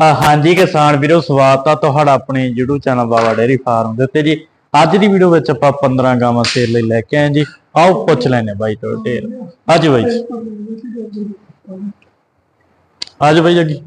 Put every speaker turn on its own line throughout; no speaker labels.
ਹਾਂਜੀ ਕਿਸਾਨ ਵੀਰੋ, ਸਵਾਗਤ ਆ ਤੁਹਾਡਾ ਆਪਣੇ YouTube channel Baba dairy farm ਦੇ ਉੱਤੇ ਜੀ। ਅੱਜ ਦੀ ਵੀਡੀਓ ਵਿੱਚ ਆਪਾਂ 15 ਗਾਵਾਂ ਸੇਲ ਲਈ ਲੈ ਕੇ ਆਏ ਜੀ। ਆਓ ਪੁੱਛ ਲੈਨੇ ਬਾਈ ਤੋਂ ਢੇਰ ਅੱਜ ਬਾਈ। ਜੀ। ਅੱਜ ਬਾਈ ਜੱਗੀ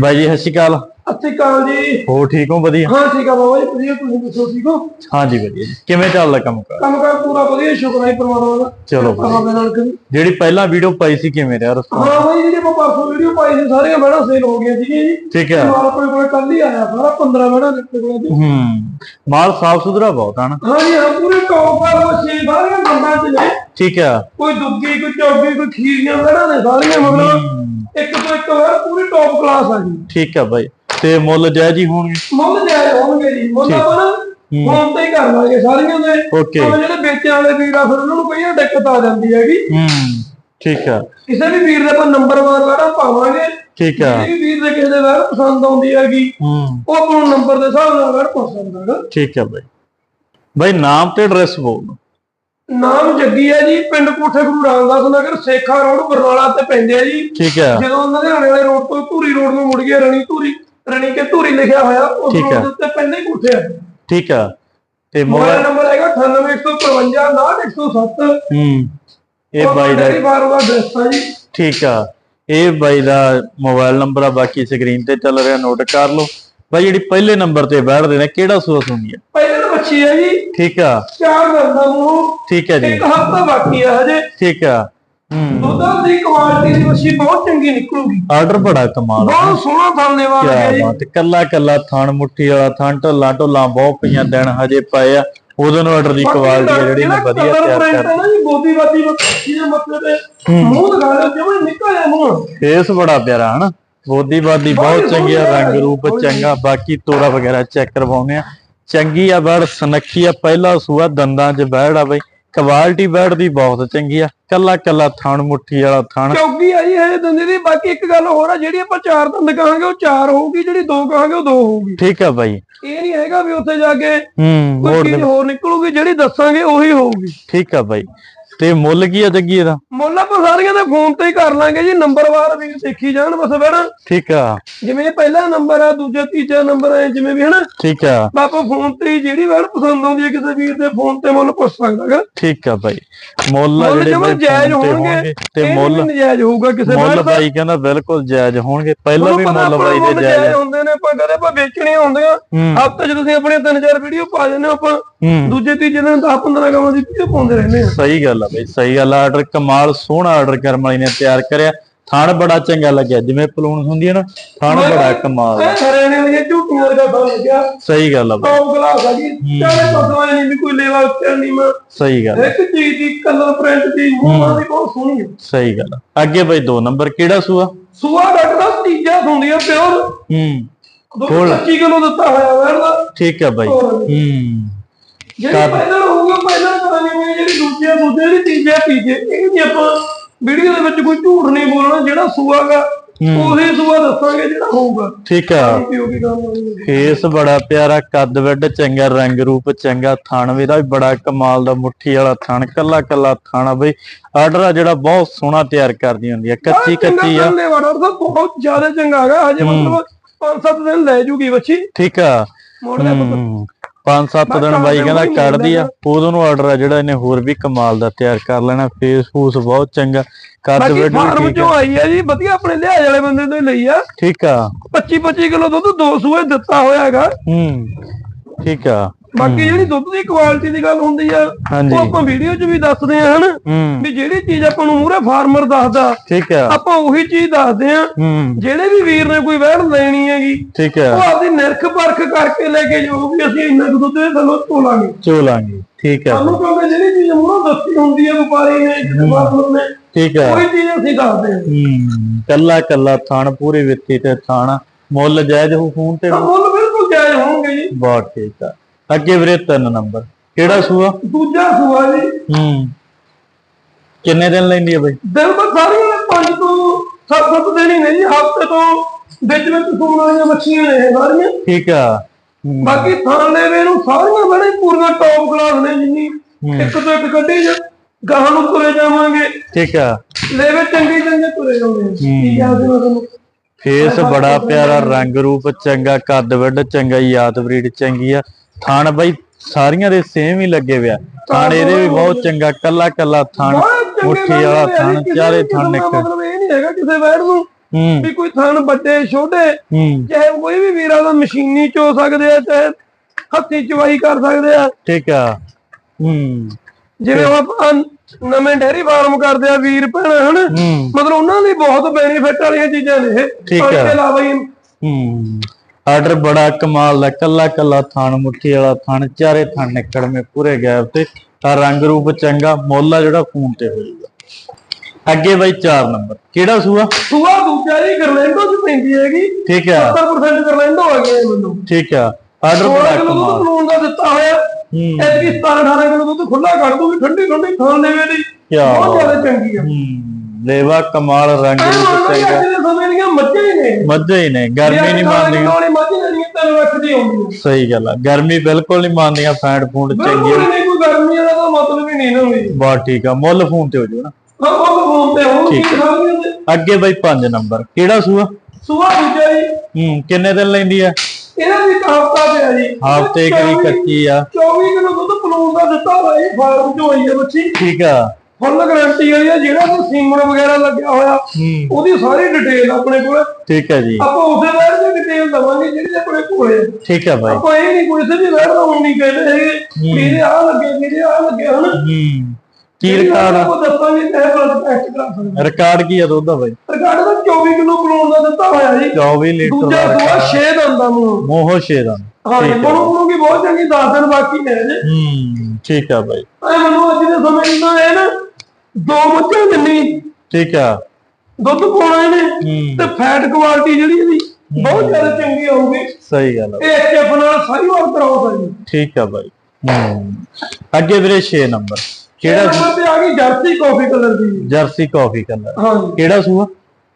ਬਾਈ ਜੀ, ਸਤਿ ਸ਼੍ਰੀ ਅਕਾਲ।
ਸਤਿ ਅਕਾਲ ਜੀ।
ਹੋ ਠੀਕ ਹੋ? ਵਧੀਆ।
ਹਾਂ ਠੀਕ ਆ ਬਾਬਾ ਜੀ ਵਧੀਆ। ਤੁਸੀਂ ਦੱਸੋ ਠੀਕ ਹੋ?
ਹਾਂਜੀ ਵਧੀਆ ਜੀ। ਕਿਵੇਂ ਚੱਲਦਾ ਕੰਮ ਕਰ
ਕੰਮ ਕਾਰ ਪੂਰਾ ਵਧੀਆ ਸ਼ੁਕਰ ਹੈ ਪਰਮਾਤਮਾ ਦਾ।
ਚਲੋ ਵਧੀਆ
ਬਾਬਾ ਨਾਲ ਕਰੀ
ਜਿਹੜੀ ਪਹਿਲਾਂ ਵੀਡੀਓ ਪਾਈ ਸੀ ਕਿਵੇਂ ਰਿਹਾ ਰਿਸਪੌਂਸ
ਹਾਂ ਬਾਈ ਜਿਹੜੀ ਆਪਾਂ ਪਰਸੋਂ ਵੀਡੀਓ ਪਾਈ ਸੀ ਸਾਰੀਆਂ ਮੈਡਾਂ ਸੇਲ ਹੋ ਗਈਆਂ ਸੀਗੀਆਂ ਜੀ।
ਠੀਕ ਹੈ
ਮਾਲ ਆਪਣੇ ਕੋਲ ਕੱਲ ਹੀ ਆਇਆ ਸਾਰਾ 15 ਮੈਡਾਂ ਗਈਆਂ ਜੀ
ਹੂੰ। ਮਾਲ ਸਾਫ਼ ਸੁਥਰਾ ਬਹੁਤ ਹਨ?
ਹਾਂ ਜੀ ਹਾਂ ਪੂਰੇ ਟੌਪ ਵਾਲ ਮੱਛੀ ਸਾਰੀਆਂ ਬੰਦਾਂ ਚ ਨੇ।
ਠੀਕ ਹੈ
ਕੋਈ ਦੁੱਗੀ ਕੋਈ ਚੌਗੀ ਕੋਈ ਖੀਰੀਆਂ ਮੈਡਾਂ ਨੇ ਸਾਰੀਆਂ ਮਤਲਬ
ਹੂੰ,
ਇੱਕ ਤੋਂ ਇੱਕ ਵਾਰ ਪੂਰੀ ਟੌਪ ਕਲਾਸ ਆ ਜੀ।
ਠੀਕ ਹੈ ਬਾਈ। ਤੇ ਮੁੱਲ ਜਾਇਜ਼ ਹੀ ਹੋਣਗੇ।
ਮੁੱਲ ਜਾਇਜ਼ ਹੋਣਗੇ ਜੀ। ਮੁੱਲ ਆਪਾਂ ਨਾ ਫੋਨ ਤੇ ਹੀ ਕਰ ਲਾਂਗੇ ਸਾਰੀਆਂ ਦੇ।
ਓਕੇ।
ਹੁਣ ਜਿਹੜੇ ਵੇਚਣ ਵਾਲੇ ਵੀਰ ਆ ਫਿਰ ਉਹਨਾਂ ਨੂੰ ਕਈਆਂ ਦਿੱਕਤ ਆ ਜਾਂਦੀ ਹੈਗੀ।
ਹੂੰ ਠੀਕ ਹੈ
ਕਿਸੇ ਵੀ ਵੀਰ ਦੇ ਆਪਾਂ ਨੰਬਰ ਵਾਰ ਵਾਰ ਪਾਵਾਂਗੇ।
ਠੀਕ ਹੈ
ਜਿਹੜੀ ਵੀ ਵੀਰ ਦੇ ਕਿਸੇ ਦੇ ਵਾਰ ਪਸੰਦ ਆਉਂਦੀ ਹੈਗੀ
ਹੂੰ।
ਉਹ ਆਪਾਂ ਨੂੰ ਨੰਬਰ ਦੇ ਹਿਸਾਬ ਨਾਲ ਵਾਰ ਪਸੰਦ ਹੈਗਾ।
ਠੀਕ ਹੈ ਬਾਈ। ਬਾਈ ਨਾਮ ਤੇ ਐਡਰੈਸ ਬੋਲ।
ਨਾਮ ਜੱਗੀ ਹੈ ਜੀ ਪਿੰਡ ਕੋਠੇ ਗੁਰੂ ਰਾਮਦਾਸ ਨਗਰ ਸੇਖਾ ਰੋਡ ਬਰਨਾਲਾ ਤੇ ਪੈਂਦੇ ਆ ਜੀ।
ਠੀਕ ਹੈ
ਜਦੋਂ ਲੁਧਿਆਣੇ ਵਾਲੇ ਰੋਡ ਤੋਂ ਧੂਰੀ ਰੋਡ ਨੂੰ ਮੁੜ ਗਿਆ ਰਣੀ ਧੂਰੀ ਰਣੀ ਕੇ ਧੂਰੀ ਲਿਖਿਆ ਹੋਇਆ ਉਸ
ਠੀਕ
ਦੇ ਉੱਤੇ ਪੈਂਦੇ ਹੀ ਕੋਠੇ ਆ
ਠੀਕ ਹੈ ਤੇ
ਮੋਬਾਈਲ
ਮੋਬਾਈਲ
ਨੰਬਰ ਹੈਗਾ 9815 98107
ਹੂੰ। ਇਹ ਬਾਈ ਦਾ
ਫਾਰਮ ਦਾ ਐਡਰੈਸ ਆ ਜੀ?
ਠੀਕ ਆ। ਇਹ ਬਾਈ ਦਾ ਮੋਬਾਈਲ ਨੰਬਰ ਆ ਬਾਕੀ ਸਕਰੀਨ ਤੇ ਚੱਲ ਰਿਹਾ ਨੋਟ ਕਰ ਲਓ। ਬਾਈ ਜਿਹੜੀ ਪਹਿਲੇ ਨੰਬਰ ਤੇ ਬੈਠਦੇ ਨੇ ਕਿਹੜਾ ਸੂਸ ਹੁੰਦੀ ਹੈ
ਪਹਿਲੇ ਤਾਂ ਬੱਚੀ ਹੈ ਜੀ।
ਠੀਕ ਆ।
ਚਾਰ ਦਿਨ ਦਾ ਮੂੰਹ
ਠੀਕ ਹੈ ਜੀ।
ਇੱਕ ਹਫ਼ਤਾ ਬਾਕੀ ਆ ਹਜੇ।
ਠੀਕ ਆ।
ਦੁੱਧ ਦੀ ਕੁਆਲਿਟੀ ਬਹੁਤ ਚੰਗੀ ਨਿਕਲੂਗੀ।
ਆਰਡਰ ਬੜਾ ਕਮਾਲ ਆ।
ਬਹੁਤ ਸੋਹਣਾ ਥਾਣੇ ਵਾਲਾ ਹੈ
ਕਿਆ
ਜੀ।
ਬਾਤ ਕੱਲਾ ਕੱਲਾ ਥਣ ਮੁੱਠੀ ਵਾਲਾ ਥਣ ਢੋਲਾਂ ਢੋਲਾਂ ਬਹੁਤ ਪਈਆਂ ਦਿਨ ਹਜੇ ਪਏ ਆ। ਉਦੋਂ ਨੂੰ ਆਰਡਰ ਦੀ ਕੁਆਲਿਟੀ ਆ ਜਿਹੜੀ ਮੈਂ ਵਧੀਆ ਤਿਆਰ ਕਰ
ਕਰ ਨਾ ਜੀ ਬੋਦੀ ਬਾਦੀ ਮੱਛੀ ਦੇ ਮੱਥੇ ਤੇ ਮੂੰਹ ਦਿਖਾ ਲਿਓ ਜਿਵੇਂ ਨਿਕਲ ਜਾ ਮੂੰਹ।
ਫੇਸ ਬੜਾ ਪਿਆਰਾ ਹਨਾ? ਬਹੁਤ ਚੰਗੀ ਆ ਰੰਗ ਰੂਪ ਚੰਗਾ। ਬਾਕੀ ਤੋਰਾ ਵਗੈਰਾ ਚੈੱਕ ਕਰਵਾਉਂਦੇ ਆ। ਚੰਗੀ ਆ ਬੜ ਸਨੱਖੀ ਆ ਪਹਿਲਾ ਸੂਆ ਦੰਦਾਂ 'ਚ ਬੈੜ ਆ ਬਈ। ਕੁਆਲਿਟੀ ਬੈੜ ਦੀ ਬਹੁਤ ਚੰਗੀ ਆ ਕੱਲਾ ਕੱਲਾ ਥਣ ਮੁੱਠੀ ਵਾਲਾ ਥਣ।
ਚੌਗੀ ਆ ਜੀ ਇਹ ਦੰਦੇ ਦੀ ਬਾਕੀ ਇੱਕ ਗੱਲ ਹੋਰ ਆ ਜਿਹੜੀ ਆਪਾਂ ਚਾਰ ਦੰਦ ਕਹਾਂਗੇ ਉਹ ਚਾਰ ਹੋਊਗੀ ਜਿਹੜੀ ਦੋ ਕਹਾਂਗੇ ਉਹ ਦੋ ਹੋਊਗੀ।
ਠੀਕ ਆ ਬਾਈ।
ਇਹ ਨਹੀਂ ਹੈਗਾ ਵੀ ਉੱਥੇ ਜਾ ਕੇ
ਹੂੰ ਹੋਰ
ਨਿਕਲੂਗੀ ਜਿਹੜੀ ਦੱਸਾਂਗੇ ਉਹੀ ਹੋਊਗੀ।
ਠੀਕ ਆ ਬਾਈ। ਤੇ ਮੁੱਲ ਕੀ ਆ ਜੱਗੀ ਇਹਦਾ?
ਮੁੱਲ ਆਪਾਂ ਸਾਰੀਆਂ ਦੇ ਫੋਨ ਤੇ ਹੀ ਕਰ ਲਾਂਗੇ ਜੀ ਨੰਬਰਵਾਰ ਵੀ ਦੇਖੀ ਜਾਣ ਬਸ ਬੜਾ
ਠੀਕ ਆ।
ਜਿਵੇਂ ਪਹਿਲਾ ਨੰਬਰ ਆ ਦੂਜਾ ਤੀਜਾ ਨੰਬਰ ਆ ਜਿਵੇਂ ਵੀ ਹਨਾ।
ਠੀਕ ਆ।
ਆਪਾਂ ਫੋਨ ਤੇ ਹੀ ਜਿਹੜੀ ਵੈਲ ਪਸੰਦ ਆਉਂਦੀ ਹੈ ਕਿਸੇ ਵੀਰ ਦੇ ਫੋਨ ਤੇ ਮੁੱਲ ਪੁੱਛ ਸਕਦਾਗਾ
ਠੀਕ ਆ ਬਾਈ। ਮੁੱਲ ਆ
ਮੁੱਲ
ਜਿਹੜੇ ਬਾਈ
ਜਾਇਜ਼ ਹੋਣਗੇ
ਤੇ ਮੁੱਲ
ਨਜਾਇਜ਼ ਹੋਊਗਾ ਕਿਸੇ
ਮੁੱਲ
ਵੈਲ ਦਾ
ਬਾਈ ਕਹਿੰਦਾ ਬਿਲਕੁਲ ਜਾਇਜ਼ ਹੋਣਗੇ। ਪਹਿਲਾਂ ਵੀ ਮੁੱਲ
ਆਪਣੇ
ਦੇ ਜਾਇਜ਼।
ਹੁੰਦੇ ਨੇ ਆਪਾਂ ਕਦੇ ਆਪਾਂ ਵੇਚਣੇ ਹੁੰਦੇ ਆ। ਹਫ਼ਤੇ 'ਚ ਤੁਸੀਂ ਆਪਣੇ ਤਿੰਨ ਚਾਰ ਵੀਡੀਓ ਪਾ ਦਿੰਦੇ ਹੋ ਆਪਾਂ। ਦੂਜੇ ਤੀਜੇ ਦਿਨ 10 15 ਗਾਵਾਂ ਦੀ ਵੀਡੀਓ ਪਾਉਂਦੇ ਰਹਿੰਦੇ ਆ।
ਸਹੀ ਗੱਲ ਆ ਬਈ ਸਹੀ ਗੱਲ ਆ। ਆਰਡਰ ਕਮਾਲ ਸੋਹਣਾ ਆਰਡਰ ਕਰਮ ਵਾਲੀ ਨੇ ਤਿਆਰ ਕਰਿਆ। ਥਣ ਬੜਾ ਚੰਗਾ ਲੱਗਿਆ ਜਿਵੇਂ ਪਲੂਣ ਹੁੰਦੀ ਹੈ ਨਾ ਥਣ ਬੜਾ ਕਮਾਲ ਦਾ।
ਇਹ ਹਰਿਆਣੇ ਦੀਆਂ ਝੂਟੀਆਂ ਵਰਗਾ ਬਣ ਲੱਗਿਆ।
ਸਹੀ ਗੱਲ ਆ ਬਈ।
ਟੌਪ ਗਲਾਸ ਆ ਜੀ। ਚਾਰੇ ਪਾਸੋਂ ਨਹੀਂ ਵੀ ਕੋਈ ਲੇਵਾ ਉੱਤੇ ਨਹੀਂ ਮੈਂ।
ਸਹੀ ਗੱਲ ਆ,
ਇੱਕ ਚੀਜ਼ ਦੀ ਕਲਰ ਪ੍ਰਿੰਟ ਦੀ ਮੂੰਹਾਂ ਦੀ ਬਹੁਤ ਸੋਹਣੀ ਹੈ
ਸਹੀ ਗੱਲ ਆ। ਅੱਗੇ ਬਈ ਦੋ ਨੰਬਰ ਕਿਹੜਾ ਸੂਆ?
ਸੂਆ ਡਾਕਟਰ ਤੀਜਾ ਹੁੰਦੀ ਆ ਪਿਓਰ।
ਹੂੰ।
ਦੋ
ਖੋਲ।
25 ਕਿਲੋ ਦਿੱਤਾ ਹੋਇਆ ਵਰਦਾ
ਠੀਕ ਆ ਬਾਈ। ਹੂੰ।
ਜਿਹੜੀ। ਪਹਿਲਾਂ ਹੋਊਗਾ ਪਹਿਲਾਂ ਕਰਾਂਗੇ ਵੀ ਜਿਹੜੀ ਦੂਜੇ ਦੂਜੇ ਦੀ ਤੀਜੇ ਤੀਜੇ ਇਹ ਨਹੀਂ ਆਪਾਂ ਵੀਡੀਓ ਦੇ ਵਿੱਚ ਕੋਈ ਝੂਠ ਨਹੀਂ ਬੋਲਣਾ ਜਿਹੜਾ ਸੂਆਗਾ ਉਹੀ ਸੂਆ ਦੱਸਾਂਗੇ ਜਿਹੜਾ ਹੋਊਗਾ।
ਠੀਕ ਆ। ਫੇਸ ਬੜਾ ਪਿਆਰਾ ਕੱਦ ਵੱਡ ਚੰਗਾ ਰੰਗ ਰੂਪ ਚੰਗਾ ਥਣ ਵੀ ਦਾ ਵੀ ਬੜਾ ਕਮਾਲ ਦਾ ਮੁੱਠੀ ਵਾਲਾ ਥਣ ਕੱਲਾ ਕੱਲਾ ਥਾਣਾ ਬਈ। ਆਰਡਰ ਆ ਜਿਹੜਾ ਬਹੁਤ ਸੋਹਣਾ ਤਿਆਰ ਕਰਦੀ ਹੁੰਦੀ ਆ ਕੱਚੀ ਕੱਚੀ ਆ।
ਬਹੁਤ ਜ਼ਿਆਦਾ ਚੰਗਾ ਹੈਗਾ ਹਜੇ ਮਤਲਬ 5-7 ਦਿਨ ਲੈ ਜੂਗੀ ਬੱਚੀ
ਠੀਕ ਆ।
ਮੋੜ ਦੇ।
ਪੰਜ ਸੱਤ ਦਿਨ ਬਾਈ ਕਹਿੰਦਾ ਕੱਢਦੀ ਆ। ਉਦੋਂ ਨੂੰ। ਆਰਡਰ ਆ ਜਿਹੜਾ ਇਹਨੇ ਹੋਰ ਵੀ ਕਮਾਲ ਦਾ ਤਿਆਰ ਕਰ ਲੈਣਾ। ਫੇਸ ਫੂਸ ਬਹੁਤ ਚੰਗਾ। ਕੱਦ ਵੱਡ ਵੀ ਠੀਕ ਆ।
ਆਈ ਹੈ ਜੀ ਵਧੀਆ ਆਪਣੇ ਲਿਹਾਜ਼ ਵਾਲੇ ਬੰਦੇ ਤੋਂ ਹੀ ਲਈ ਆ।
ਠੀਕ ਆ।
25-25 ਕਿਲੋ ਦੁੱਧ ਦੋ ਸੂਏ ਦਿੱਤਾ ਹੋਇਆ ਹੈਗਾ।
ਹੂੰ ਠੀਕ ਆ।
ਬਾਕੀ ਜਿਹੜੀ ਦੁੱਧ ਦੀ ਕੁਆਲਿਟੀ ਦੀ ਗੱਲ ਹੁੰਦੀ ਆ ਉਹ ਆਪਾਂ ਵੀਡੀਓ 'ਚ ਵੀ ਦੱਸਦੇ ਆ ਹਨ? ਵੀ ਜਿਹੜੀ ਚੀਜ਼ ਆਪਾਂ ਨੂੰ ਮੂਰੇ ਫਾਰਮਰ ਦੱਸਦਾ
ਠੀਕ ਆ।
ਆਪਾਂ ਉਹੀ ਚੀਜ਼ ਦੱਸਦੇ ਆ ਜਿਹੜੇ ਵੀ ਵੀਰ ਨੇ ਕੋਈ ਵਹਿੜ ਲੈਣੀ ਹੈਗੀ
ਠੀਕ
ਉਹ
ਆ
ਆਪਦੀ ਨਿਰਖ ਪਰਖ ਕਰਕੇ ਲੈ ਕੇ ਜਾਓ ਵੀ ਅਸੀਂ ਇੰਨਾ ਕੁ ਦੁੱਧ ਦੇ ਥੱਲੋਂ ਤੋਲਾਂਗੇ
ਚੋਲਾਂਗੇ ਠੀਕ ਆ।
ਸਾਨੂੰ ਕਿਉਂਕਿ ਜਿਹੜੀ ਚੀਜ਼ ਮੂਹਰੋਂ ਦੱਸੀ ਹੁੰਦੀ ਹੈ ਵਪਾਰੀ ਨੇ ਕਿਸੇ ਫਾਰਮਰ ਨੇ
ਠੀਕ ਆ।
ਉਹੀ ਚੀਜ਼ ਅਸੀਂ ਦੱਸਦੇ ਹਾਂ
ਹੂੰ ਕੱਲਾ ਕੱਲਾ ਥਣ ਪੂਰੀ ਵਿੱਤੀ ਤੇ ਥਣ ਮੁੱਲ ਜਾਇਜ਼ ਹੋ ਫੋਨ ਤੇ
ਤਾਂ ਮੁੱਲ ਬਿਲਕੁਲ ਜਾਇਜ਼ ਹੋਣਗੇ ਜੀ।
ਬਹੁਤ ਠੀਕ ਆ। ਅੱਗੇ ਵੀਰੇ ਤਿੰਨ ਨੰਬਰ। ਕਿਹੜਾ ਸੂਆ?
ਦੂਜਾ ਸੂਆ ਜੀ।
ਹੂੰ। ਕਿੰਨੇ ਦਿਨ ਲੈਂਦੀ ਆ ਬਈ?
ਦਿਨ ਪਰ ਸਾਰੀਆਂ ਨੇ ਪੰਜ ਤੋਂ ਸੱਤ ਸੱਤ ਦਿਨ ਹੀ ਨੇ ਜੀ ਹਫ਼ਤੇ ਤੋਂ ਵਿੱਚ ਵਿੱਚ ਸੂਣ ਵਾਲੀਆਂ ਮੱਛੀਆਂ ਨੇ ਇਹ ਸਾਰੀਆਂ।
ਠੀਕ ਆ। ਹੂੰ,
ਬਾਕੀ ਥਾਂ ਲੈਵੇ ਨੂੰ ਸਾਰੀਆਂ ਬੜੇ ਪੂਰੀਆਂ ਟੌਪ ਕਲਾਸ ਨੇ ਜਿੰਨੀ। ਇੱਕ ਤੋਂ ਇੱਕ ਕੱਢੀ ਜਾ ਗਾਹਾਂ ਨੂੰ ਤੁਰੇ ਜਾਵਾਂਗੇ।
ਠੀਕ ਆ।
ਲੈਵੇ ਚੰਗੇ ਚੰਗੇ ਤੁਰੇ ਜਾਂਦੇ ਨੇ ਕੀ ਕਿਹਾ ਸੀ ਮੈਂ ਤੁਹਾਨੂੰ?
ਫੇਸ ਬੜਾ ਪਿਆਰਾ ਰੰਗ ਰੂਪ ਚੰਗਾ ਕੱਦ ਵੱਡ ਚੰਗਾ ਯਾਦ ਬਰੀਡ ਚੰਗੀ ਆ। ਥਣ ਬਾਈ ਸਾਰੀਆਂ ਦੇ ਸੇਮ ਹੀ ਲੱਗੇ ਵਿਆ ਥਣ ਇਹਦੇ ਵੀ ਬਹੁਤ ਚੰਗਾ ਕੱਲਾ ਕੱਲਾ ਥਣ ਮੁੱਠੀ ਵਾਲਾ ਥਣ ਚਾਰੇ ਥਣ ਨਿਕਲ
ਮਤਲਬ ਇਹ ਨਹੀਂ ਹੈਗਾ ਕਿਸੇ ਵੈੜ ਨੂੰ
ਹੂੰ।
ਵੀ ਕੋਈ ਥਣ ਵੱਡੇ ਛੋਟੇ ਚਾਹੇ ਕੋਈ ਵੀ ਵੀਰਾ ਦਾ ਮਸ਼ੀਨੀ ਚੋ ਸਕਦੇ ਆ ਚਾਹੇ ਹੱਥੀ ਚਵਾਈ ਕਰ ਸਕਦੇ ਆ।
ਠੀਕ ਆ। ਹੂੰ।
ਜਿਵੇਂ ਆਪਾਂ ਨਵੇਂ ਡੈਰੀ ਫਾਰਮ ਕਰਦੇ ਆ ਵੀਰ ਭੈਣ ਹਨ? ਮਤਲਬ ਉਹਨਾਂ ਲਈ ਬਹੁਤ ਬੈਨੀਫਿਟ ਵਾਲੀਆਂ ਚੀਜ਼ਾਂ ਨੇ ਇਹ।
ਠੀਕ ਆ।
ਇਲਾਵਾ ਹੀ
ਹੂੰ। ਆਰਡਰ ਬੜਾ ਕਮਾਲ ਦਾ ਕੱਲਾ ਕੱਲਾ ਥਣ ਮੁੱਠੀ ਵਾਲਾ ਥਣ ਚਾਰੇ ਥਣ ਨਿਕੜਵੇਂ ਪੂਰੇ ਗੈਪ ਤੇ ਤਾਂ ਰੰਗ ਰੂਪ ਚੰਗਾ ਮੁੱਲ ਆ ਜਿਹੜਾ ਫੋਨ ਤੇ ਹੋ ਜਾਊਗਾ ਅੱਗੇ ਬਾਈ 4 ਨੰਬਰ ਕਿਹੜਾ ਸੂਆ?
ਸੂਆ ਦੂਜਾ ਜੀ ਗਰਲੈਂਡੋ ਚ ਪੈਂਦੀ ਹੈਗੀ।
ਠੀਕ ਆ।
70% ਗਰਲੈਂਡੋ ਆ ਗਿਆ ਮੈਨੂੰ।
ਠੀਕ ਆ ਆਰਡਰ
16
ਬੜਾ ਕਮਾਲ।
ਪਲੂਣ ਦਾ ਦਿੱਤਾ ਹੋਇਆ।
ਹੂੰ।
ਐਤਕੀ 17 18 ਕਿਲੋ ਦੁੱਧ ਖੁੱਲਾ ਕੱਢ ਦੂਗੀ ਠੰਡੀ ਠੰਡੀ ਖਾਣ ਦੇ ਵੇਲੇ
ਕਿਆ
ਬਹੁਤ ਜ਼ਿਆਦਾ ਚੰਗੀ ਆ।
ਹੂੰ। ਲੇਵਾ ਕਮਾਲ ਰੰਗ ਰੂਪ
ਦੇ ਦੀਆਂ ਮੱਝਾਂ ਹੀ ਨੇ।
ਮੱਝਾਂ ਹੀ ਨੇ ਗਰਮੀ ਨਹੀਂ ਮੰਨਦੀਆਂ।
ਮੱਝ ਜਿਹੜੀਆਂ ਤਿੰਨ ਦੀ
ਸਹੀ ਗੱਲ ਆ ਗਰਮੀ ਬਿਲਕੁਲ ਨਹੀਂ ਮੰਨਦੀਆਂ ਫੈਂਟ ਫੂਡ ਚੰਗੀ
ਕੋਈ ਗਰਮੀ ਵਾਲਾ ਤਾਂ ਮਤਲਬ ਹੀ ਨਹੀਂ ਨਾ ਹੋਈ
ਠੀਕ ਆ ਮੁੱਲ ਫੋਨ ਤੇ ਹੋ ਨਾ।
ਤੇ ਉਹਦੇ?
ਅੱਗੇ ਬਾਈ 5 ਨੰਬਰ ਕਿਹੜਾ ਸੂਆ?
ਸੂਆ ਦੂਜਾ ਜੀ।
ਹੂੰ ਕਿੰਨੇ ਦਿਨ ਲੈਂਦੀ ਆ?
ਇਹਨਾਂ ਦੀ ਹਫਤਾ ਪਿਆ ਜੀ।
ਹਫ਼ਤੇ ਕਰੀ ਕੱਚੀ ਆ।
24 ਕਿਲੋ ਦੁੱਧ ਪਲੂਣ ਦਾ ਦਿੱਤਾ ਹੋਇਆ ਇਹ ਫਾਰਮ ਚ ਹੋਈ ਹੈ ਬੱਚੀ।
ਠੀਕ ਆ।
ਫੁੱਲ ਗਾਰੰਟੀ ਵਾਲੀ ਆ ਜਿਹੜਾ ਕੋਈ ਸੀਮਨ ਵਗੈਰਾ ਲੱਗਿਆ ਹੋਇਆ
ਹੂੰ।
ਉਹਦੀ ਸਾਰੀ ਡਿਟੇਲ ਆਪਣੇ ਕੋਲ।
ਠੀਕ ਹੈ ਜੀ।
ਆਪਾਂ ਉਸੇ ਵੈਰ ਦੀ ਡਿਟੇਲ ਦਵਾਂਗੇ ਜਿਹੜੀ ਆਪਣੇ ਕੋਲ ਹੈ।
ਠੀਕ ਹੈ ਬਾਈ।
ਆਪਾਂ ਇਹ ਨਹੀਂ ਕੋਈ ਸੇ ਵੀ ਵੈਰ ਦਾ ਹੁਣ ਨਹੀਂ ਕਹਿੰਦੇ ਹੈਗੇ। ਮੇਰੇ ਆ ਲੱਗੇ ਮੇਰੇ ਆ ਲੱਗੇ ਹਨ?
ਹੂੰ। ਕੀ ਰਿਕਾਰਡ
ਉਹ ਦੱਸਾਂਗੇ ਇਹ ਬਲਡ ਟੈਸਟ ਕਰਾ ਸਕਦੇ
ਰਿਕਾਰਡ ਕੀ ਆ ਦੁੱਧ ਦਾ ਬਾਈ?
ਰਿਕਾਰਡ ਦਾ 24 ਕਿਲੋ ਪਲੂਣ ਦਾ ਦਿੱਤਾ ਹੋਇਆ ਜੀ।
24 ਲੀਟਰ
ਦੂਜਾ
ਦਾ
ਸੂਆ 6 ਦਿਨ ਦਾ ਮੂੰਹ।
ਮੋਹੋ ਸ਼ੇਰਾਂ
ਹਾਂ ਜੀ ਬਣੂ ਬਣੂ ਕੀ ਬਹੁਤ ਚੰਗੀ 10 ਦਿਨ ਬਾਕੀ ਨੇ ਜੀ।
ਹੂੰ ਠੀਕ ਆ
ਐ ਮੈਨੂੰ ਅੱਜ ਦੇ ਸਮੇਂ ਇੰਨਾ ਹੈ ਨਾ ਦੋ ਮੱਝਾਂ ਜਿੰਨੀ
ਠੀਕ ਆ।
ਦੁੱਧ ਪਾਉਣਾ ਇਹਨੇ
ਹੂੰ।
ਤੇ ਫੈਟ ਕੁਆਲਿਟੀ ਜਿਹੜੀ ਇਹਦੀ ਬਹੁਤ ਜ਼ਿਆਦਾ ਚੰਗੀ ਹੋਊਗੀ।
ਸਹੀ ਗੱਲ ਆ।
ਇਹ ਐਚਐਫ ਨਾਲ ਸਾਰੀ ਵਾਰ ਕਰਾਉ ਸਕਦੀ
ਠੀਕ ਆ ਬਾਈ। ਹੂੰ। ਅੱਗੇ ਵੀਰੇ 6 ਨੰਬਰ।
ਕਿਹੜਾ ਨੰਬਰ ਤੇ ਆ ਗਈ ਜਰਸੀ ਕਾਫੀ ਕਲਰ ਦੀ।
ਜਰਸੀ ਕਾਫੀ ਕਲਰ
ਹਾਂ
ਕਿਹੜਾ ਸੂਆ?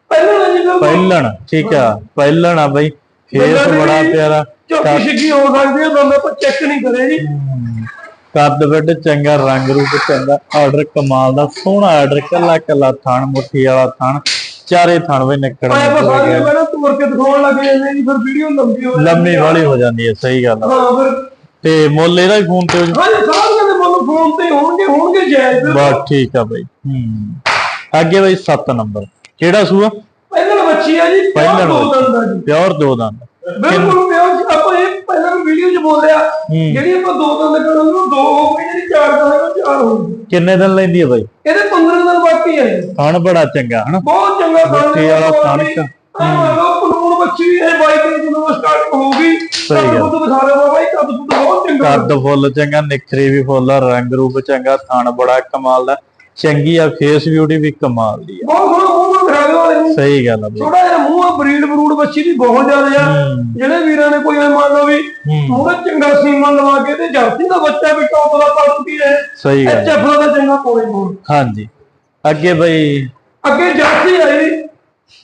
ਪਹਿਲਾਂ ਨਾ ਜੀ ਬਿਲਕੁਲ।
ਪਹਿਲਣ। ਠੀਕ ਆ। ਪਹਿਲਣ ਆ ਬਾਈ। ਫੇਸ ਬੜਾ ਪਿਆਰਾ।
ਝੋਟੀ ਛਿੱਕੀ ਹੋ ਸਕਦੀ ਹੈ ਬੰਦਾ ਪਰ ਚੈੱਕ ਨਹੀਂ ਕਰੇ ਜੀ।
ਕੱਦ ਵੱਡ ਚੰਗਾ ਰੰਗ ਰੂਪ ਚੰਗਾ ਆਰਡਰ ਕਮਾਲ ਦਾ ਸੋਹਣਾ ਆਰਡਰ ਕੱਲਾ ਕੱਲਾ ਥਣ ਮੁੱਠੀ ਵਾਲਾ ਥਣ ਚਾਰੇ ਥਣ ਵੀ ਨਿਕਲਣ
ਆਏ ਬਸ ਗਿਆ ਨਾ ਤੁਰ ਕੇ ਦਿਖਾਉਣ ਲੱਗ ਜਾਂਦੇ ਜੀ ਫਿਰ ਵੀਡੀਓ ਲੰਬੀ ਹੋ ਜਾਂਦੀ
ਲੰਮੀ ਵਾਲੀ ਹੋ ਜਾਂਦੀ ਹੈ ਸਹੀ ਗੱਲ ਆ।
ਹਾਂ ਫਿਰ
ਤੇ ਮੁੱਲ ਇਹਦਾ ਹੀ ਫੋਨ ਤੇ ਹੋ
ਹਾਂ ਜੀ ਸਾਰਿਆਂ ਦੇ ਮਨ ਫੋਨ ਤੇ ਹੋਣਗੇ ਹੋਣਗੇ ਜਾਇਜ਼।
ਬਸ ਠੀਕ ਆ ਬਾਈ ਹੂੰ। ਅੱਗੇ ਬਾਈ 7 ਨੰਬਰ ਕਿਹੜਾ ਸੂਆ?
ਪਹਿਲਾਂ ਬੱਚੀ ਆ ਜੀ
ਪਹਿਲਾਂ
ਦੋ। ਦੰਦ ਦਾ ਜੀ।
ਪਿਓਰ ਦੋ ਦੰਦ।
ਬਿਲਕੁਲ ਪਿਓ ਵੀ ਵੀਡੀਓ 'ਚ ਬੋਲਿਆ
ਹੂੰ।
ਜਿਹੜੀ ਆਪਾਂ ਦੋ ਦੰਦ ਕਰਨ ਨੂੰ ਦੋ ਹੋ ਗਈ ਜਿਹੜੀ ਚਾਰ ਦੰਦ ਨੂੰ ਚਾਰ ਹੋ ਗਈ।
ਕਿੰਨੇ ਦਿਨ ਲੈਂਦੀ ਹੈ ਬਾਈ?
ਇਹਦੇ 15 ਦਿਨ ਬਾਕੀ ਜੀ
ਥਣ ਬੜਾ ਚੰਗਾ ਹਨਾ?
ਬਹੁਤ ਚੰਗਾ ਖਾਣ
ਬੱਚੇ ਵਾਲਾ ਕਣਕ।
ਹਾਂ। ਕਾਨੂੰਨ ਬੱਚੀ ਇਹ ਬਾਈਕ ਜਦੋਂ ਸਟਾਰਟ ਹੋਊਗੀ
ਸਹੀ ਗੱਲ।
ਕੱਦ ਦਿਖਾ ਰਿਹਾ ਬਾਈ ਕੱਦ ਕੁੱਦ ਬਹੁਤ ਚੰਗਾ।
ਕੱਦ ਫੁੱਲ ਚੰਗਾ ਨਿਖਰੇ ਵੀ ਫੁੱਲ ਰੰਗ ਰੂਪ ਚੰਗਾ ਥਣ ਬੜਾ ਕਮਾਲ ਦਾ। ਚੰਗੀ ਆ ਫੇਸ ਬਿਊਟੀ ਵੀ ਕਮਾਲ ਦੀ ਆ।
ਬਹੁਤ ਸੋਹਣਾ ਮੂੰਹ ਦਿਖਾ ਰਿਹਾ
ਸਹੀ ਗੱਲ ਆ ਬਾਈ।
ਥੋੜਾ ਜਿਹਾ ਮੂੰਹ ਆ ਬਰੀਡ ਬਰੂਡ ਬੱਚੀ ਦੀ ਬਹੁਤ ਜ਼ਿਆਦਾ ਆ।
ਹੂੰ।
ਜਿਹੜੇ ਵੀਰਾਂ ਨੇ ਕੋਈ ਐ ਮੰਨ ਲਓ ਵੀ
ਹੂੰ।
ਮੂੰਹ ਚੰਗਾ ਸੀਮਾ ਲਵਾ ਕੇ ਤੇ ਜਰਸੀ ਦਾ ਬੱਚਾ ਵੀ ਟੌਪ ਦਾ ਪੜਦੀ ਹੈ
ਸਹੀ ਗੱਲ
ਐਚਐਫ ਦਾ ਚੰਗਾ ਕੋਲੇ ਕੋਲ।
ਹਾਂਜੀ। ਅੱਗੇ ਬਈ।
ਅੱਗੇ ਜਰਸੀ ਆਈ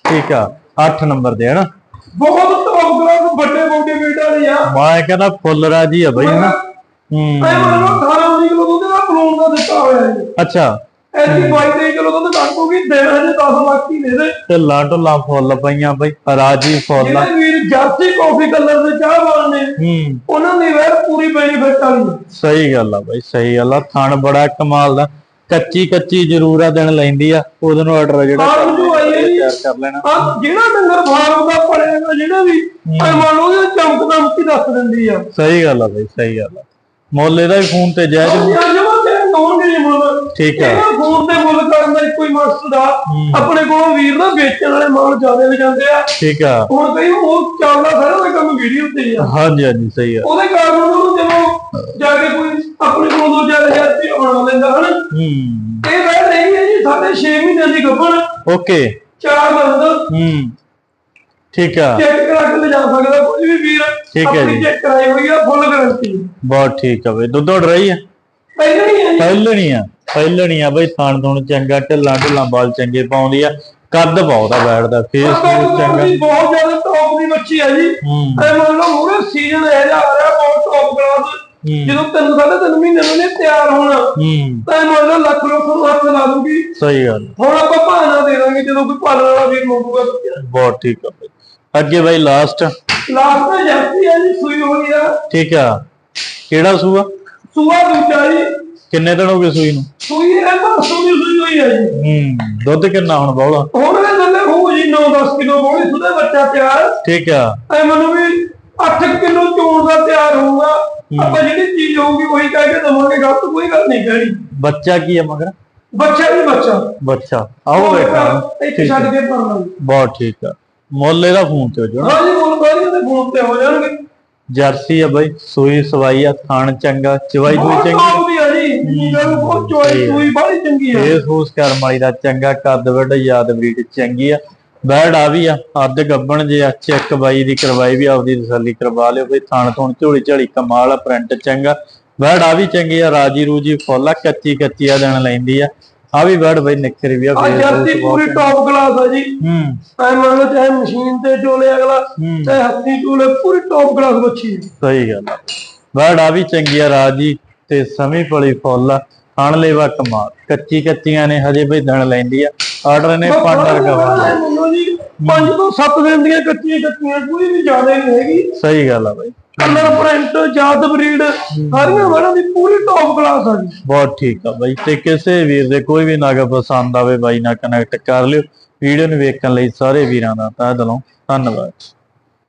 ਠੀਕ ਆ 8 ਨੰਬਰ ਦੇ ਹਨਾ
ਬਹੁਤ ਟੌਪ ਕਲਾਸ ਵੱਡੇ ਬੋਡੀ weight ਵਾਲੀ ਆ।
ਮੈਂ ਕਹਿੰਦਾ ਫੁੱਲ ਰਾਜੀ ਆ ਬਈ ਹਨਾ ਹੂੰ।
ਐ ਮੰਨ ਲਓ 18 19 ਕਿਲੋ ਦੁੱਧ ਦਾ ਪਲੂਣ ਦਾ ਦਿੱਤਾ ਹੋਇਆ ਹੈ
ਅੱਛਾ।
ਐਸੀ 22 23 ਕਿਲੋ ਦੁੱਧ ਕੱਟੂਗੀ ਦੇਣ ਹਜੇ 10 ਬਾਕੀ ਨੇ ਦੇ
ਤੇ ਲਾਂਟੋਲਾ ਫੁੱਲ ਪਈਆਂ ਬਈ ਰਾਜੀ ਫੁੱਲ
ਜਿਹੜੇ ਵੀਰ ਜਰਸੀ ਕਾਫੀ ਕਲਰ ਦੇ ਚਾਹ ਵਾਲੇ ਨੇ
ਹੂੰ।
ਉਹਨਾਂ ਦੀ ਵੈਰ ਪੂਰੀ ਬੈਨੀਫਿਟ ਵਾਲੀ ਹੈ
ਸਹੀ ਗੱਲ ਆ ਬਾਈ ਸਹੀ ਗੱਲ ਆ ਥਣ ਬੜਾ ਕਮਾਲ ਦਾ। ਕੱਚੀ ਕੱਚੀ ਜ਼ਰੂਰ ਆ ਦਿਨ ਲੈਂਦੀ ਆ ਉਹਦੇ ਨੂੰ ਆਰਡਰ ਜਿਹੜਾ
ਹੈ
ਤਿਆਰ ਕਰ ਲੈਣਾ।
ਆ ਜਿਹੜਾ ਡੰਗਰ ਫਾਰਮ ਦਾ ਪੜੇਗਾ ਜਿਹੜਾ ਵੀ ਮੰਨ ਲਓ ਚਮਕ ਦਮਕੀ ਦੱਸ ਦਿੰਦੀ ਆ।
ਸਹੀ ਗੱਲ ਆ ਬਾਈ ਸਹੀ ਗੱਲ ਆ। ਮੁੱਲ ਇਹਦਾ ਵੀ ਫੋਨ ਤੇ ਜਾਇਜ਼
ਕੌਣ ਜੀ ਮੁੱਲ
ਠੀਕ ਆ।
ਇਹਨਾਂ ਫੋਨ ਤੇ ਮੁੱਲ ਕਰਨ ਦਾ ਇੱਕੋ ਹੀ ਮਕਸਦ ਆ। ਆਪਣੇ ਕੋਲੋਂ ਵੀਰ ਨਾ ਵੇਚਣ ਵਾਲੇ ਮਾਲ ਜ਼ਿਆਦਾ ਵੀ ਜਾਂਦੇ ਆ।
ਠੀਕ ਆ।
ਹੁਣ ਕਈ ਉਹ ਚੱਲਦਾ ਸਾਰਾ ਦਾ ਕੰਮ ਵੀਡੀਓ ਤੇ ਆ।
ਹਾਂਜੀ ਹਾਂਜੀ ਸਹੀ ਆ।
ਉਹਦੇ ਕਾਰਨ ਉਹਨਾਂ ਜਦੋਂ ਜਾ ਕੇ ਕੋਈ ਆਪਣੇ ਕੋਲੋਂ ਦੋ ਚਾਰ ਹਜ਼ਾਰ ਰੁਪਏ ਆਉਣਾ ਲੈਂਦਾ ਹਨ।
ਹੂੰ।
ਇਹ ਵੈਰ ਨਹੀਂ ਹੈ ਜੀ ਸਾਡੇ 6 ਮਹੀਨਿਆਂ ਦੀ ਗੱਭਣ।
ਓਕੇ।
ਚਾਰ ਦੰਦ।
ਹੂੰ। ਠੀਕ ਆ।
ਚੈੱਕ ਕਰਾ ਕੇ ਲਿਜਾ ਸਕਦਾ ਕੋਈ ਵੀ ਵੀਰ।
ਠੀਕ ਹੈ ਜੀ।
ਚੈੱਕ ਕਰਾਈ ਹੋਈ ਆ ਫੁੱਲ ਗਾਰੰਟੀ।
ਬਹੁਤ ਠੀਕ ਆ ਬਈ। ਦੁੱਧ ਉੱਡ ਰਹੀ ਆ?
ਪਹਿਲਾਂ ਨਹੀਂ ਹੈ ਜੀ।
ਪਹਿਲਣੀ ਆ। ਆ ਬਈ ਥਣ ਥੁਣ ਚੰਗਾ ਢਿੱਲਾਂ ਢਿੱਲਾਂ ਬਾਲ ਚੰਗੇ ਪਾਉਂਦੀ ਆ। ਕੱਦ ਬਹੁਤ ਆ ਬੈਠਦਾ ਫੇਸ
ਬਹੁਤ
ਚੰਗਾ।
ਬਹੁਤ ਜ਼ਿਆਦਾ ਟੌਪ ਦੀ ਬੱਚੀ ਹੈ ਜੀ।
ਹੂੰ।
ਐ ਮੰਨ ਲਓ ਮੂਰੇ ਸੀਜ਼ਨ ਇਹ ਜਾ ਆ ਰਿਹਾ ਬਹੁਤ ਟੌਪ ਕਲਾਸ ਜਦੋਂ ਤਿੰਨ ਸਾਢੇ ਤਿੰਨ ਮਹੀਨੇ ਨੂੰ ਨੇ ਤਿਆਰ ਹੋਣਾ ਤਾਂ ਇਹ ਮੰਨ ਲਓ ਲੱਖ ਲੱਖ ਨੂੰ ਹੱਥ ਲਾ ਦੂਗੀ।
ਸਹੀ ਗੱਲ।
ਹੁਣ ਆਪਾਂ ਭਾਣਾ ਦੇ ਦਾਂਗੇ ਜਦੋਂ ਕੋਈ ਪਾਲਣ ਵਾਲਾ ਵੀਰ ਮੰਗੂਗਾ
ਬਹੁਤ ਠੀਕ ਆ ਅੱਗੇ ਬਾਈ ਲਾਸਟ
ਲਾਸਟ ਤੇ ਜਾਂਦੀ ਹੈ ਜੀ ਸੂਈ ਹੋਈ ਆ।
ਠੀਕ ਆ। ਕਿਹੜਾ ਸੂਆ?
ਸੂਆ ਦੂਜਾ ਜੀ।
ਕਿੰਨੇ ਦਿਨ ਹੋ ਗਏ ਸੂਈ ਨੂੰ?
ਸੂਈ ਇਹ ਪਰਸੋਂ ਦੀ ਸੂਈ ਹੋਈ ਹੈ ਜੀ।
ਹੂੰ ਦੁੱਧ ਕਿੰਨਾ ਹੁਣ ਬੌਲਾ?
ਹੁਣ ਇਹ ਥੱਲੇ ਹੋ ਜੀ 9-10 ਕਿਲੋ ਬੋਲੀ ਸੁਦੇ ਬੱਚਾ ਤਿਆਰ।
ਠੀਕ ਆ।
ਐ ਮੈਨੂੰ ਵੀ 8 ਕਿਲੋ ਚੋਣ ਦਾ ਤਿਆਰ ਹੋਊਗਾ। ਆਪਾਂ ਜਿਹੜੀ ਚੀਜ਼ ਹੋਊਗੀ ਉਹੀ ਕਹਿ ਕੇ ਦਵਾਂਗੇ ਗਲਤ ਕੋਈ ਗੱਲ ਨਹੀਂ ਕਹਿਣੀ।
ਬੱਚਾ ਕੀ ਆ ਮਗਰ?
ਬੱਚਾ ਵੀ ਬੱਚਾ।
ਬੱਚਾ। ਆਓ ਬੈਠਾ।
ਇੱਕ ਛੱਡ ਕੇ ਪਰ ਲਾਂਗੇ
ਬਹੁਤ ਠੀਕ ਆ। ਮੁੱਲ ਇਹਦਾ ਫੋਨ ਤੇ ਹੋ ਜਾਣਾ।
ਹਾਂ ਜੀ ਬੋਲ ਬਾਈ ਦੇ ਫੋਨ ਤੇ ਹੋ ਜਾਣਗੇ।
ਜਰਸੀ ਆ ਬਾਈ ਸੂਈ ਸਵਾਈ ਆ ਥਾਣ ਚੰਗਾ ਚਵਾਈ ਦੂਈ ਚੰਗੀ।
ਟੌਪ ਦੀ ਜੀ ਬਹੁਤ ਚੋਈ ਸੂਈ ਬੜੀ ਚੰਗੀ ਆ।
ਫੇਸ ਫੂਸ ਕਰਮ ਵਾਲੀ ਦਾ ਚੰਗਾ ਕੱਦ ਵੱਡ ਯਾਦ ਬਰੀਡ ਚੰਗੀ ਆ। ਬੈੜ ਆ ਵੀ ਆ ਅੱਧ ਗੱਬਣ ਜੇ ਆ ਚੈੱਕ ਬਾਈ ਦੀ ਕਰਵਾਈ ਵੀ ਆਪਦੀ ਤਸੱਲੀ ਕਰਵਾ ਲਿਓ ਬਈ ਥਾਣ ਤੋਂ ਝੋਲੀ ਝਾਲੀ ਕਮਾਲ ਆ ਪ੍ਰਿੰਟ ਚੰਗਾ। ਬੈੜ ਆ ਵੀ ਚੰਗੀ ਆ ਰਾਜੀ ਰੂਜੀ ਫੁੱਲ ਆ ਕੱਚੀ ਕੱਚੀ ਆ ਦੇਣ ਲੈਂਦੀ ਆ। ਆ ਵੀ ਬੈੜ ਬਈ ਨਿੱਖਰ ਵੀ ਆ
ਜਰਸੀ
ਫੂਸ
ਪੂਰੀ ਟੌਪ ਕਲਾਸ ਆ ਜੀ।
ਹੂੰ।
ਐ ਮੰਨ ਲਓ ਚਾਹੇ ਮਸ਼ੀਨ ਤੇ ਚੋਲੇ ਅਗਲਾ ਚਾਹੇ ਹੱਥੀਂ ਚੋਲੇ ਪੂਰੀ ਟੌਪ ਕਲਾਸ ਬੱਚੀ
ਸਹੀ ਗੱਲ ਆ। ਬੈੜ ਆ ਵੀ ਚੰਗੀ ਆ ਰਾਜੀ ਤੇ ਸਮੀ ਪਲੀ ਫੁੱਲ ਖਾਣ ਲੈਵਾ ਕਮਾਲ। ਕੱਚੀ ਕੱਚੀਆਂ ਨੇ ਹਜੇ ਬਈ ਦਿਨ ਲੈਂਦੀ ਆ। ਆਰਡਰ ਨੇ ਪਾਂਡਰ ਗਵਾ
ਮੰਨੋ ਜੀ ਪੰਜ ਤੋਂ ਸੱਤ ਦਿਨ ਦੀਆਂ ਕੱਚੀਆਂ ਕੱਚੀਆਂ ਕੋਈ ਵੀ ਜ਼ਿਆਦਾ ਨਹੀਂ ਹੈਗੀ।
ਸਹੀ ਗੱਲ ਆ ਬਾਈ।
ਕਲਰ ਪ੍ਰਿੰਟ ਜਾਤ ਬਰੀਡ ਸਾਰੀਆਂ ਵੜਾਂ ਦੀ ਪੂਰੀ ਟੌਪ ਕਲਾਸ ਆ ਜੀ।
ਬਹੁਤ ਠੀਕ ਆ ਬਾਈ। ਤੇ ਕਿਸੇ ਵੀਰ ਦੇ ਕੋਈ ਵੀ ਨਗ ਪਸੰਦ ਆਵੇ ਬਾਈ ਨਾਲ ਕਨੈਕਟ ਕਰ ਲਿਓ। ਵੀਡੀਓ ਨੂੰ ਵੇਖਣ ਲਈ ਸਾਰੇ ਵੀਰਾਂ ਦਾ ਤਹਿ ਦਿਲੋਂ ਧੰਨਵਾਦ।